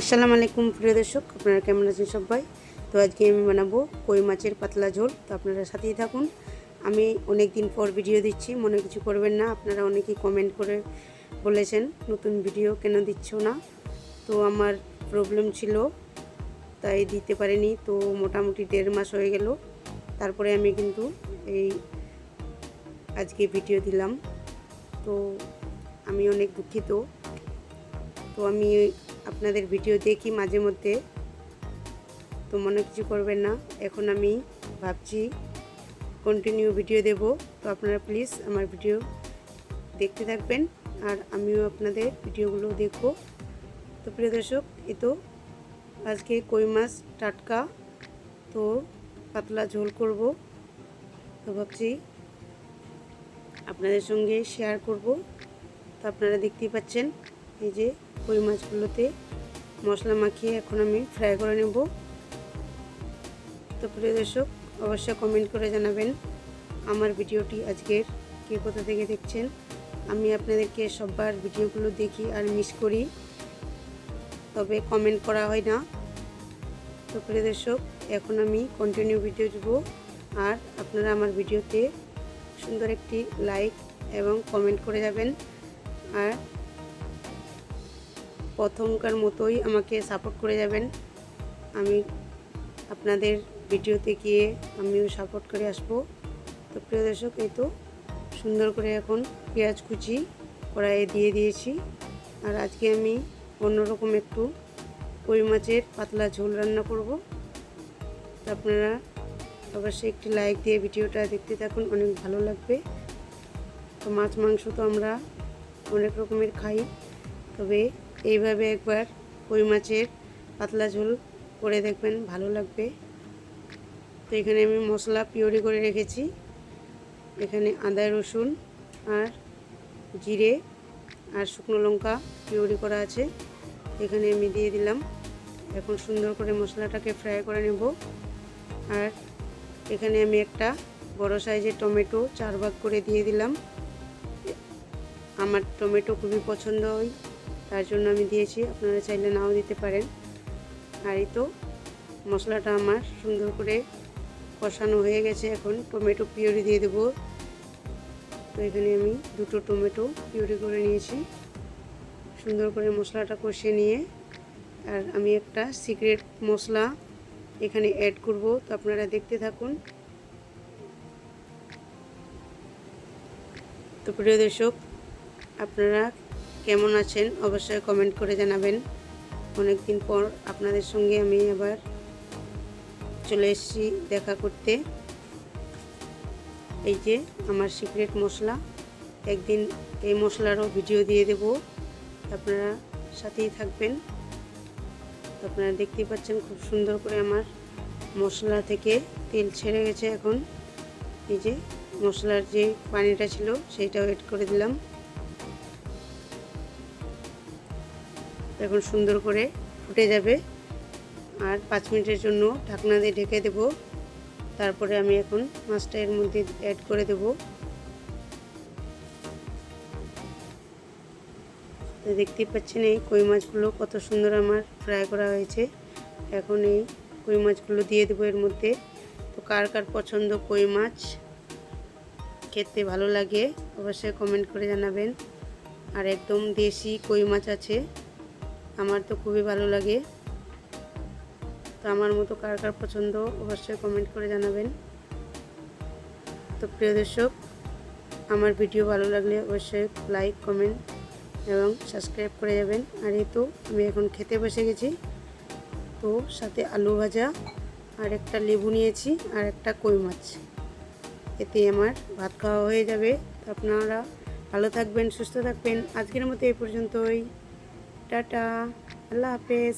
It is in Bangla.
আসসালামু আলাইকুম, প্রিয় দর্শক। আপনারা কেমন আছেন সবাই? তো আজকে আমি বানাবো কই মাছের পাতলা ঝোল। তো আপনারা সাথেই থাকুন। আমি অনেক দিন পর ভিডিও দিচ্ছি, মনে কিছু করবেন না। আপনারা অনেকেই কমেন্ট করে বলেছেন, নতুন ভিডিও কেন দিচ্ছ না? তো আমার প্রবলেম ছিল, তাই দিতে পারিনি। তো মোটামুটি দেড় মাস হয়ে গেল। তারপরে আমি কিন্তু এই আজকে ভিডিও দিলাম। তো আমি অনেক দুঃখিত। তো আমি আপনাদের ভিডিও দেখি মাঝে মধ্যে। তো মনে কিছু করবেন না। এখন আমি ভাবছি কন্টিনিউ ভিডিও দেব। তো আপনারা প্লিজ আমার ভিডিও দেখতে থাকবেন আর আমিও আপনাদের ভিডিওগুলো দেখব। তো প্রিয় দর্শক এ তো আজকে কই মাছ টাটকা, তো পাতলা ঝোল করব। তো ভাবছি আপনাদের সঙ্গে শেয়ার করব। তো আপনারা দেখতেই পাচ্ছেন। এই যে কই মাছগুলোতে মশলা মাখিয়ে এখন আমি ফ্রাই করে নেব। তো প্রিয় দর্শক, অবশ্যই কমেন্ট করে জানাবেন আমার ভিডিওটি আজকের কে কোথা থেকে দেখছেন। আমি আপনাদেরকে সববার ভিডিওগুলো দেখি আর মিস করি, তবে কমেন্ট করা হয় না। তো প্রিয় দর্শক, এখন আমি কন্টিনিউ ভিডিও দেব আর আপনারা আমার ভিডিওতে সুন্দর একটি লাইক এবং কমেন্ট করে যাবেন। আর প্রথমকার মতোই আমাকে সাপোর্ট করে যাবেন। আমি আপনাদের ভিডিওতে গিয়ে আমিও সাপোর্ট করে আসব। তো প্রিয় দর্শক, এই তো সুন্দর করে এখন পেঁয়াজ কুচি কড়াইয়ে দিয়ে দিয়েছি। আর আজকে আমি অন্যরকম একটু কই মাছের পাতলা ঝোল রান্না করব। আপনারা অবশ্যই একটি লাইক দিয়ে ভিডিওটা দেখতে থাকুন, অনেক ভালো লাগবে। তো মাছ মাংস তো আমরা অনেক রকমের খাই, তবে এইভাবে একবার কই মাছের পাতলা ঝোল করে দেখবেন, ভালো লাগবে। তো এখানে আমি মশলা পিওরি করে রেখেছি। এখানে আদা, রসুন আর জিরে আর শুকনো লঙ্কা পিওরি করা আছে। এখানে আমি দিয়ে দিলাম। এখন সুন্দর করে মশলাটাকে ফ্রাই করে নেব। আর এখানে আমি একটা বড় সাইজের টমেটো চার ভাগ করে দিয়ে দিলাম। আমার টমেটো খুবই পছন্দ হয় তার জন্য আমি দিয়েছি। আপনারা চাইলে নাও দিতে পারেন। আর এই তো, মশলাটা আমার সুন্দর করে কষানো হয়ে গেছে এখন। টমেটো পিউরি দিয়ে দেবো। তো এখানে আমি দুটো টমেটো পিউরি করে নিয়েছি। সুন্দর করে মশলাটা কষিয়ে নিয়ে, আর আমি একটা সিক্রেট মশলা এখানে অ্যাড করব। তো আপনারা দেখতে থাকুন। তো প্রিয় দর্শক, আপনারা কেমন আছেন, অবশ্যই কমেন্ট করে জানাবেন। অনেক দিন পর আপনাদের সঙ্গে আমি আবার চলে এসেছি দেখা করতে। এই যে আমার সিক্রেট মশলা, একদিন এই মশলারও ভিডিও দিয়ে দেব। আপনারা সাথেই থাকবেন। আপনারা দেখতেই পাচ্ছেন খুব সুন্দর করে আমার মশলা থেকে তেল ছেড়ে গেছে এখন। এই যে মশলার যে পানিটা ছিল সেইটাও এড করে দিলাম। এখন সুন্দর করে ফুটে যাবে। আর পাঁচ মিনিটের জন্য ঢাকনা দিয়ে ঢেকে দেব। তারপরে আমি এখন মাছটা এর মধ্যে অ্যাড করে দেব। দেখতেই পাচ্ছেন এই কই মাছগুলো কত সুন্দর আমার ফ্রাই করা হয়েছে। এখন এই কই মাছগুলো দিয়ে দেবো এর মধ্যে। তো কার কার পছন্দ কই মাছ, খেতে ভালো লাগে অবশ্যই কমেন্ট করে জানাবেন। আর একদম দেশি কই মাছ আছে। আমার তো খুবই ভালো লাগে। তো আমার মতো কার কার পছন্দ অবশ্যই কমেন্ট করে জানাবেন। তো প্রিয় দর্শক, আমার ভিডিও ভালো লাগলে অবশ্যই লাইক কমেন্ট এবং সাবস্ক্রাইব করে যাবেন। আর এই তো আমি এখন খেতে বসে গেছি। তো সাথে আলু ভাজা, আর একটা লেবু নিয়েছি, আর একটা কই মাছ। এতে আমার ভাত খাওয়া হয়ে যাবে। আপনারা ভালো থাকবেন, সুস্থ থাকবেন। আজকের মতো এই পর্যন্তই। টাটা আল্লাহ হাফেজ